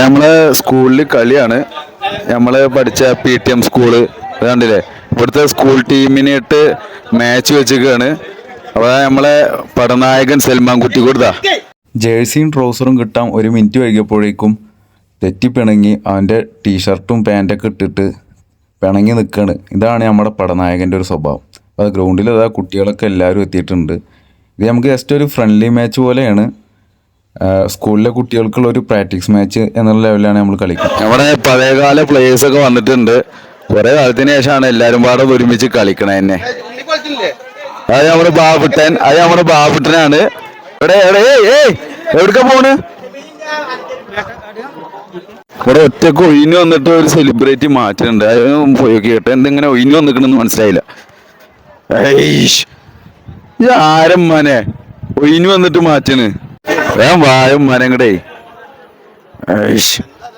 നമ്മളെ സ്കൂളിൽ കളിയാണ്. നമ്മൾ പഠിച്ച പി ടി എം സ്കൂൾ കണ്ടില്ലേ? ഇവിടുത്തെ സ്കൂൾ ടീമിനായിട്ട് മാച്ച് വെച്ചിരിക്കുകയാണ്. അപ്പോൾ നമ്മളെ പടനായകൻ സൽമാൻ കുട്ടി കൊടുത്താ. ജേഴ്സിയും ട്രൗസറും കിട്ടാൻ ഒരു മിനിറ്റ് വൈകിയപ്പോഴേക്കും തെറ്റിപ്പിണങ്ങി അവന്റെ ടീഷർട്ടും പാന്റൊക്കെ ഇട്ടിട്ട് പിണങ്ങി നിൽക്കുകയാണ് ഇതാണ് നമ്മുടെ പടനായകന്റെ ഒരു സ്വഭാവം. അപ്പോൾ ഗ്രൗണ്ടിൽ അതാ കുട്ടികളൊക്കെ എല്ലാവരും എത്തിയിട്ടുണ്ട്. ഇത് നമുക്ക് ജസ്റ്റ് ഒരു ഫ്രണ്ട്ലി മാച്ച് പോലെയാണ്. സ്കൂളിലെ കുട്ടികൾക്കുള്ള ഒരു പ്രാക്ടീസ് മാച്ച് എന്നുള്ള ലെവലിലാണ് നമ്മൾ കളിക്കുന്നത്. നമ്മുടെ പഴയകാല പ്ലേയേഴ്സ് ഒക്കെ വന്നിട്ടുണ്ട്. കുറെ കാലത്തിന് ശേഷമാണ് എല്ലാരും പാടെ ഒരുമിച്ച് കളിക്കണേ തന്നെ അത് നമ്മുടെ ബാബുട്ടൻ അത് നമ്മുടെ ബാബുട്ടനാണ്. എവിടെ എവിടെ പോണ്? ഇവിടെ ഒറ്റയ്ക്ക് ഒഴിഞ്ഞു വന്നിട്ട് ഒരു സെലിബ്രിറ്റി മാറ്റുന്നുണ്ട് അത് പോയി കേട്ടെ എന്തെങ്ങനെ ഒഴിഞ്ഞു വന്നിക്കണെന്ന് മനസ്സിലായില്ല. ഏയ് ആരം മനെ ഒഴിഞ്ഞു വന്നിട്ട് മാറ്റണ്. വേഗം വായും മനങ്ങടേ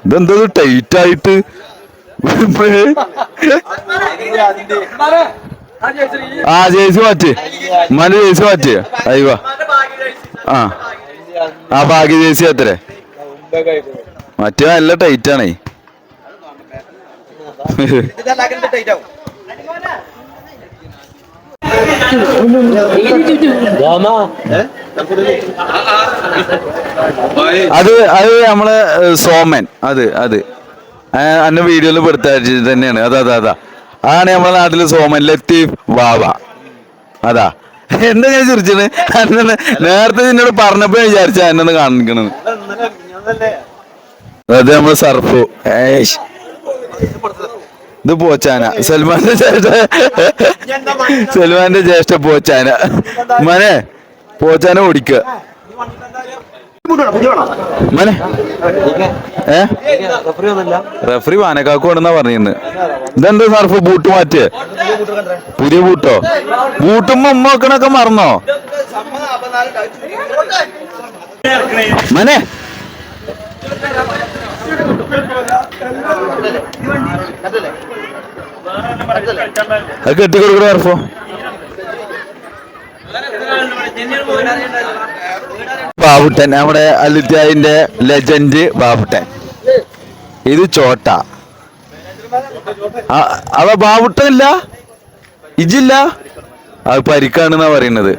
ഇതെന്താ ടൈറ്റ് ആയിട്ട്? ആ ജേഴ്സി മാറ്റ്. മല ജേഴ്സി മാറ്റ്. അയ്യോ ആ. ആ ഭാഗ്യ ജേഴ്സി അത്രേ മറ്റേ നല്ല ടൈറ്റ് ആണേ. അത് അത് നമ്മളെ സോമൻ. അത് അത്. അന്ന വീഡിയോയിൽ പെടുത്താഴ്ച തന്നെയാണ്. അതാ അതാ അതാ. അതാണ് നമ്മളെ നാട്ടിൽ സോമൻ ലത്തീഫ് വാവ. അതാ. എന്താ ഞാൻ ചിരിച്ചത്? അന്നെ നേരത്തെ നിന്നോട് പറഞ്ഞപ്പോ വിചാരിച്ച എന്നെ കാണിക്കണെന്ന് അത് നമ്മൾ സർഫു. ഏഷ് ഇത് പോച്ചാന. സൽമാന്റെ ജ്യേഷ്ഠ സൽമാന്റെ ജ്യേഷ്ഠ പോച്ചാന. മനെ പോച്ചാന ഓടിക്കുക മനെ. ഏ? റെഫറി വാനക്കാക്കോണെന്നാ പറഞ്ഞിരുന്നു. ഇതെന്താ സർഫ്? ബൂട്ട് മാറ്റ് പുതിയ ബൂട്ടോ? ബൂട്ടും ഉമ്മ വെക്കണൊക്കെ മറന്നോ? മനെ. അത് കെട്ടിക്കൊടുക്കണ സർഫോ? ബാബുട്ടൻ നമ്മുടെ അലിത്യായിന്റെ ലെജൻഡ് ബാബുട്ടൻ. ഇത് ചോട്ട. അവ ബാബുട്ടൻ ഇല്ല ഇജില്ല? അത് പരിക്കാണെന്നാ പറയുന്നത്.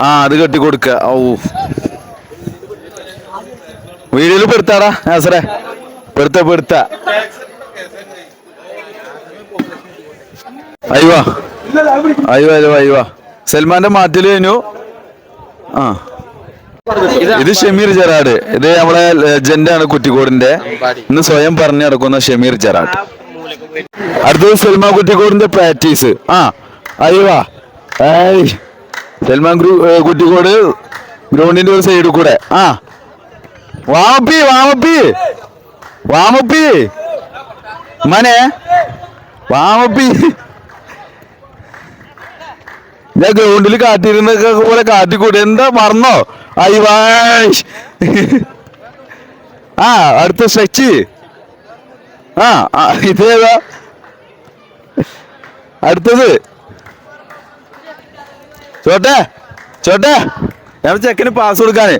ആ അത് കെട്ടിക്കൊടുക്ക. ഓ വീഡിയോയിൽ പെടുത്താടാ നാസറെ. പെടുത്ത പെടുത്ത. അയ്യോ. അയ്യോ അയ്യോ അയ്യോ. സൽമാന്റെ മാറ്റിൽ കഴിഞ്ഞു. ആ. ഇത് ഷമീർ ജറാഡ്. ഇത് നമ്മളെ ലെജൻഡാണ് കുറ്റിക്കോടിന്റെ. ഇന്ന് സ്വയം പറഞ്ഞു നടക്കുന്ന ഷമീർ ജറാഡ്. അടുത്തത് സൽമാൻ കുറ്റിക്കോടിന്റെ പ്രാക്ടീസ് ആ അയ്യവാ ഏയ് സൽമാൻ കുറ്റിക്കോട് ഗ്രൗണ്ടിന്റെ ഒരു സൈഡിൽ കൂടെ. ആ. വാമപ്പി വാമപ്പി. വാമപ്പി. മനെ. വാമപ്പി. ഞാൻ ഗ്രൗണ്ടിൽ കാട്ടിരുന്നൊക്കെ പോലെ കാട്ടിക്കൂടി എന്താ മറന്നോ? അയ്വാഷ് ആ അടുത്ത സ്ട്രെച്ച് ആ ആ, ഇതേതാ? അടുത്തത്. ചോട്ടെ ചോട്ടെ. ഞാൻ ചെക്കന് പാസ് കൊടുക്കാനേ.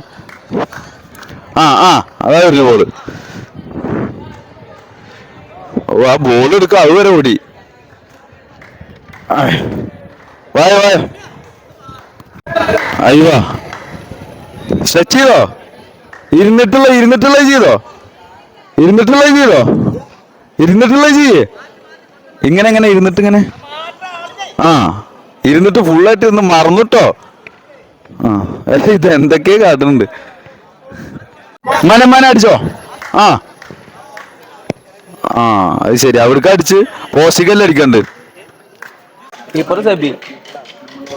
ആ ആ അതാ വരുന്ന ബോൾ ആ ബോൾ എടുക്കാം അത് വരെ ഓടി. ആയ്. വായോ വായ. അയ്യോ. സ്ട്രെച്ച് ചെയ്തോ? ഇരുന്നിട്ടുള്ള ഇരുന്നിട്ടുള്ള ചെയ്തോ? ഇരുന്നിട്ടുള്ള ചെയ്തോ? ഇരുന്നിട്ടുള്ള ചെയ്യേ. ഇങ്ങനെ എങ്ങനെ ഇരുന്നിട്ട് ഇങ്ങനെ. ആ ഇരുന്നിട്ട് ഫുള്ളായിട്ട് ഒന്ന് മറന്നിട്ടോ? ആ ഏ, ഇത് എന്തൊക്കെയാ കാട്ടുന്നുണ്ട്. മന മന അടിച്ചോ? ആ. ആ അത് ശരി. അവിടേക്ക് അടിച്ച്. പോസ്റ്റിക്കല്ലേ അടിക്കണ്ട്. കീപ്പർ സെബി.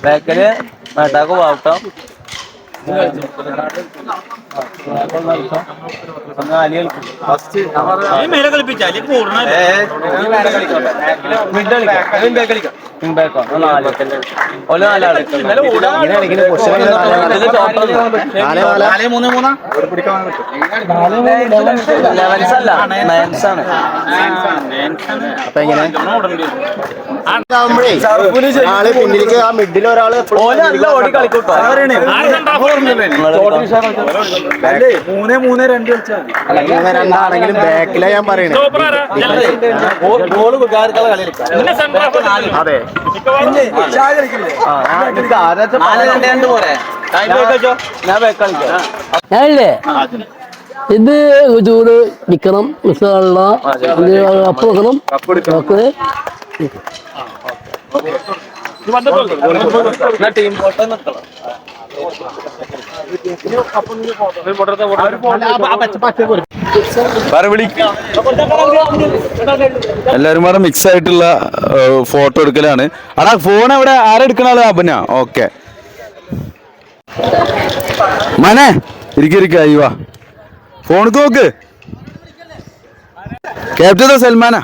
ബാക്കിൽ മേട്ടാക്ക് വാവട്ടം. ലെവൻസ് അല്ല. ആണ്. അപ്പൊ എങ്ങനെ? ആൾ പിന്നിലേക്ക് ആ മിഡിൽ ഒരാൾ മൂന്നേ മൂന്നേ രണ്ട് മൂന്ന് രണ്ടാണെങ്കിലും ബാക്കിലാ ഞാൻ പറയണേ. അതെ. ഞാനില്ലേ? ഇത് ചൂട് നിക്കണം മിസ്സാനുള്ള എല്ലാരും കൂടെ മിക്സ് ആയിട്ടുള്ള ഫോട്ടോ എടുക്കലാണ്. അടാ ഫോൺ എവിടെ ആരെടുക്കണ ആൾ ഓക്കെ മനെ ഇരിക്ക ഇരിക്ക അയ്യോ ഫോൺ നോക്ക്. ക്യാപ്റ്റൻ സൽമാനാ.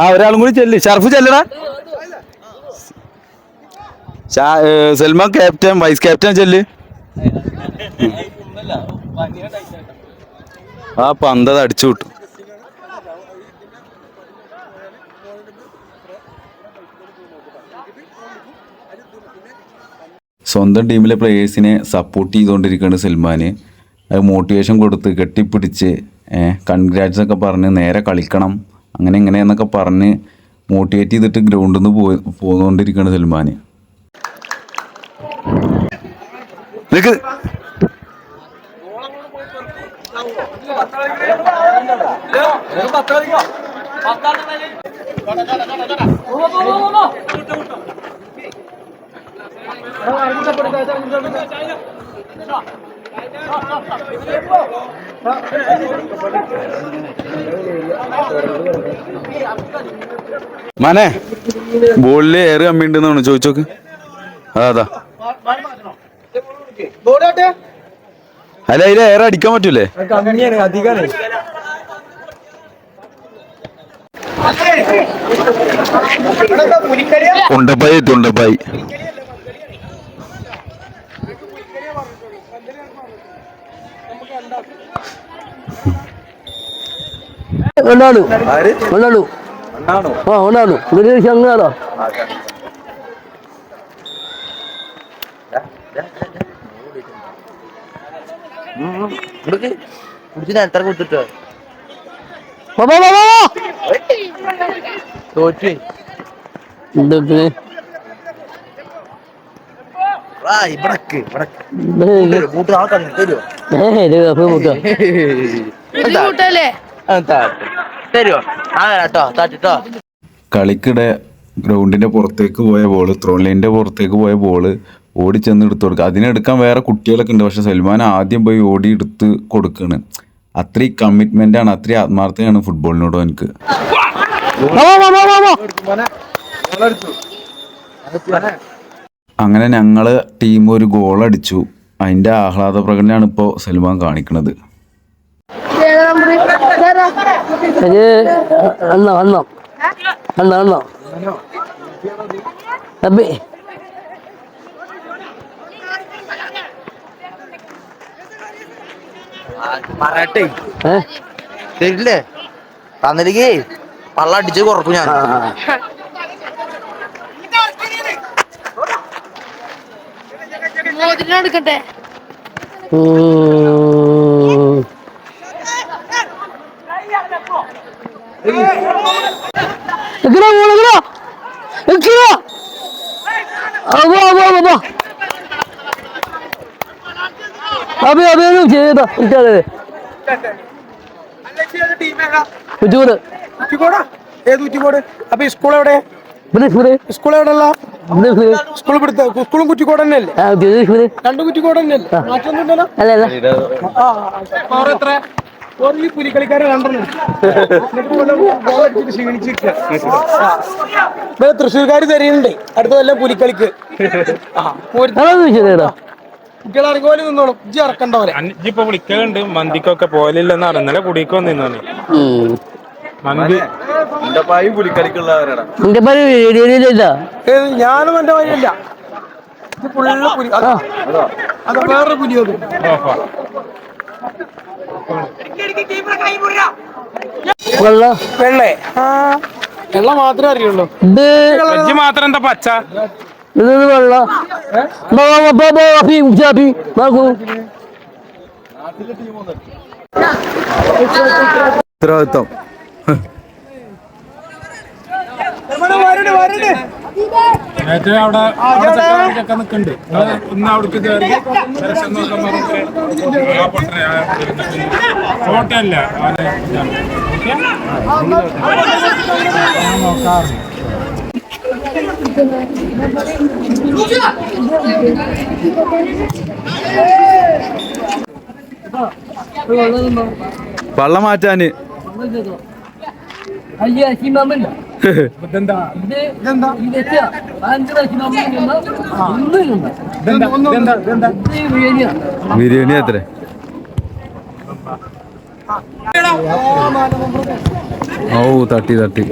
ആ ഒരാളും കൂടി ചെല്ലി. ഷർഫ് ചെല്ലടാ. സൽമാൻ ക്യാപ്റ്റൻ വൈസ് ക്യാപ്റ്റൻ ചെല്ല്. ആ പന്തത് അടിച്ചു വിട്ടു. സ്വന്തം ടീമിലെ പ്ലേയേഴ്സിനെ സപ്പോർട്ട് ചെയ്തുകൊണ്ടിരിക്കുകയാണ് സൽമാന്. അത് മോട്ടിവേഷൻ കൊടുത്ത് കെട്ടിപ്പിടിച്ച് കൺഗ്രാറ്റ്സ് ഒക്കെ പറഞ്ഞ് നേരെ കളിക്കണം. അങ്ങനെ ഇങ്ങനെ എന്നൊക്കെ പറഞ്ഞ് മോട്ടിവേറ്റ് ചെയ്തിട്ട് ഗ്രൗണ്ടിൽ നിന്ന് പോയി പോന്നുകൊണ്ടിരിക്കുകയാണ് സൽമാന്. നിനക്ക് മനെ ബോളിൽ എയർ കമ്മി ഉണ്ടെന്നാണ് ചോദിച്ചോക്ക്. അതാ അതാ. അല്ല അതിൽ എയർ അടിക്കാൻ പറ്റൂലേ? കമ്മിയാണ് അധികമാണ് ഉണ്ടപ്പായി എത്തി ഉണ്ടപ്പായി. ఉన్నాడు ఉన్నాడు ఆ, ఉన్నాడు గురించి అన్నాడు എത്ര കൊടുത്തിട്ടോ బాబా బాబా തോറ്റു എന്തൊക്കെ ഇവിടക്ക് ഇവിടക്ക് ഏ, കൂട്ട് ആൾക്കാർ തരുമോ ഇത് പോയി നോക്കാം കളിക്കിടെ ഗ്രൗണ്ടിന്റെ പുറത്തേക്ക് പോയ ബോൾ ത്രോൺ ലൈനിന്റെ പുറത്തേക്ക് പോയ ബോൾ ഓടി ചെന്ന് എടുത്തു കൊടുക്കുക അതിനെടുക്കാൻ വേറെ കുട്ടികളൊക്കെ ഉണ്ട്. പക്ഷെ സൽമാൻ ആദ്യം പോയി ഓടി എടുത്ത് കൊടുക്കുകയാണ് അത്രയും കമ്മിറ്റ്മെന്റ് ആണ് അത്രയും ആത്മാർത്ഥയാണ് ഫുട്ബോളിനോട് എനിക്ക്. അങ്ങനെ ഞങ്ങൾ ടീം ഒരു ഗോൾ അടിച്ചു. അതിന്റെ ആഹ്ലാദ പ്രകടനമാണ് ഇപ്പോൾ സൽമാൻ കാണിക്കുന്നത് ഇത് അണ്ണ അണ്ണ അണ്ണ അണ്ണ തമ്പി പറയട്ടെ തരില്ലേ തന്നിരിക്കേ പള്ള അടിച്ച് കുറക്കും ഞാൻ. മോതിരം ഉം. മോളെ, എക്കടാ. എക്കടാ. അപ്പോ അപ്പോ അവാ. അബി അബിയൊന്നും ചെയ്താ എനിക്കത് ഉച്ചൂട് ഉച്ചിക്കോടാ ഏത് ഉച്ചിക്കോട് അപ്പൊ സ്കൂൾ എവിടെ? സ്കൂൾ എവിടെയുള്ള സ്കൂൾ ഇവിടുത്തെ സ്കൂളും കുറ്റിക്കോട് തന്നെയല്ലേ? രണ്ടും കുറ്റിക്കോട് തന്നെയല്ലേ? മാറ്റൊന്നുമില്ലല്ലോ അല്ല പുലിക്കളിക്കാരെ ക്ഷീണിച്ചിരിക്കുക. തൃശ്ശൂർക്കാർ തരുന്നുണ്ട്. അടുത്ത കൊല്ലം പുലിക്കളിക്ക് പോലെ നിന്നോളും. ഇജ്ജ് ഇറക്കണ്ട പോലെ ഇപ്പൊ വിളിക്കലുണ്ട്. മന്തിക്കൊക്കെ പോലില്ലെന്ന് അറിഞ്ഞാലേ കുടിക്കോ നിന്നാണ് മന്തി. ഞാനും എന്റെ പായില്ല ഇത് ഫുള്ള് പുലി അതാ അത് വേറെ പുലി അത് ഓഫാ വെള്ളം? വെള്ളേ. ആ. വെള്ള മാത്രമേ അറിയുള്ളൂ. ഇത് വെജ് മാത്രം എന്താ പച്ച? ഇത് വെള്ളം? ഷാപ്പി നോക്കൂ ഉത്തരവാദിത്വം. ഏറ്റവും അവിടെ അവിടെ നിൽക്കുന്നുണ്ട്. ഇന്ന് അവിടേക്ക് കയറി പരസ്യം നോക്കാൻ നോക്കാറുണ്ട് വള്ളം മാറ്റാന്. അയ്യ ബിരിയാണി എത്ര? ഓ തട്ടി തട്ടി.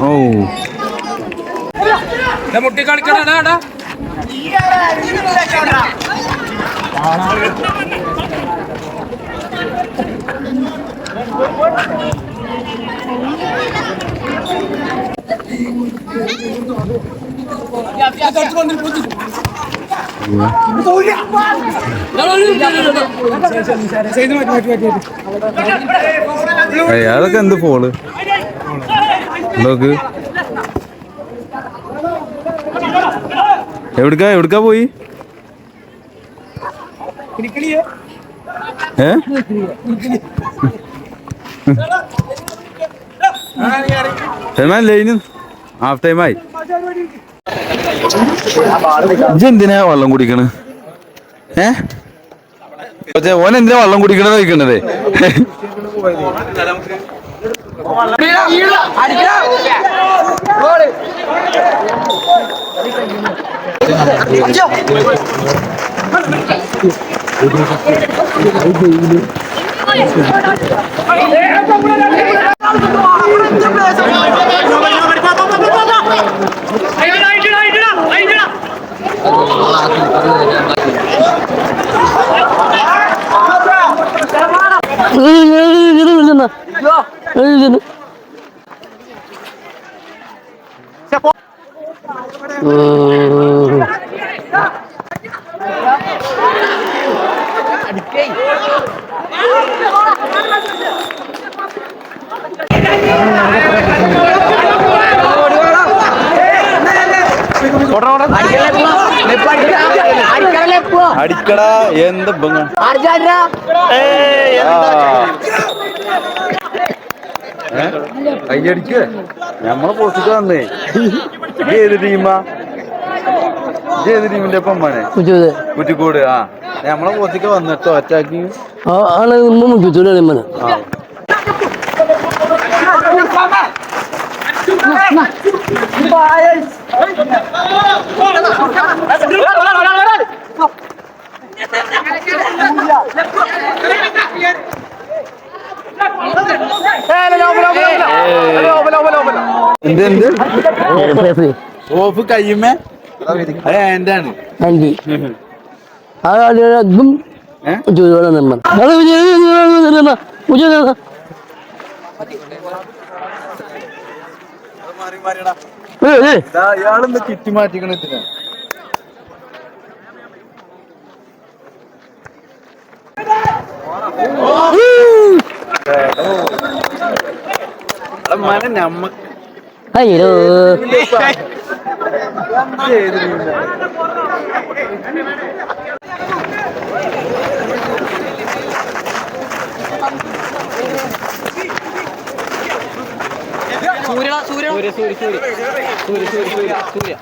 ഓ മുട്ടി കളിക്കടാ അതൊക്കെ എന്ത് ഫോൾ നോക്ക്. എവിടുക്കാ എവിടുക്കാ പോയി? ഏ? സൽമാൻ ലൈന് ഹാഫ് ടൈമായി എന്തിനാ വെള്ളം കുടിക്കണ്? ഏ? പക്ഷേ ഓൻ എന്തിനാ വെള്ളം കുടിക്കണെന്ന് ചോദിക്കണത്? അടിക്കേ അടിക്കടാ എന്ത് കയ്യടിക്ക്. നമ്മളെ പോസ്റ്റ് വന്നേ. ഇത് ഏത് ടീമാ? ഇത് ഏത് ടീമിന്റെ മോനെ? കുറ്റിക്കോട് ആ. നമ്മളെ പോസ്റ്റിക്ക് വന്നിട്ടോ അറ്റാക്കി. ആണ് അത് അതും ഏ? ചൂടുവെള്ളം നമ്മൾ. അത് സൂര്യ. സൂര്യ സൂര്യ സൂര്യ. സൂര്യ സൂര്യ അയ്യോ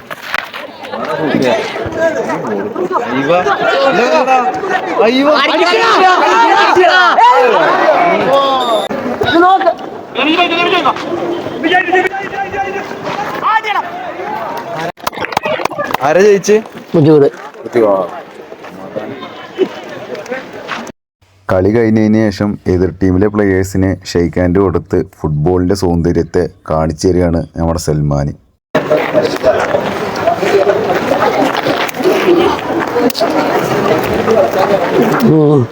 ആരാ ജയിച്ച്? ചൂട് കളി കഴിഞ്ഞതിന് ശേഷം എതിർ ടീമിലെ പ്ലെയേഴ്സിനെ ഷെയ്ക്ക് ഹാൻഡ് കൊടുത്ത് ഫുട്ബോളിന്റെ സൗന്ദര്യത്തെ കാണിച്ചു തരികയാണ് നമ്മുടെ ừ.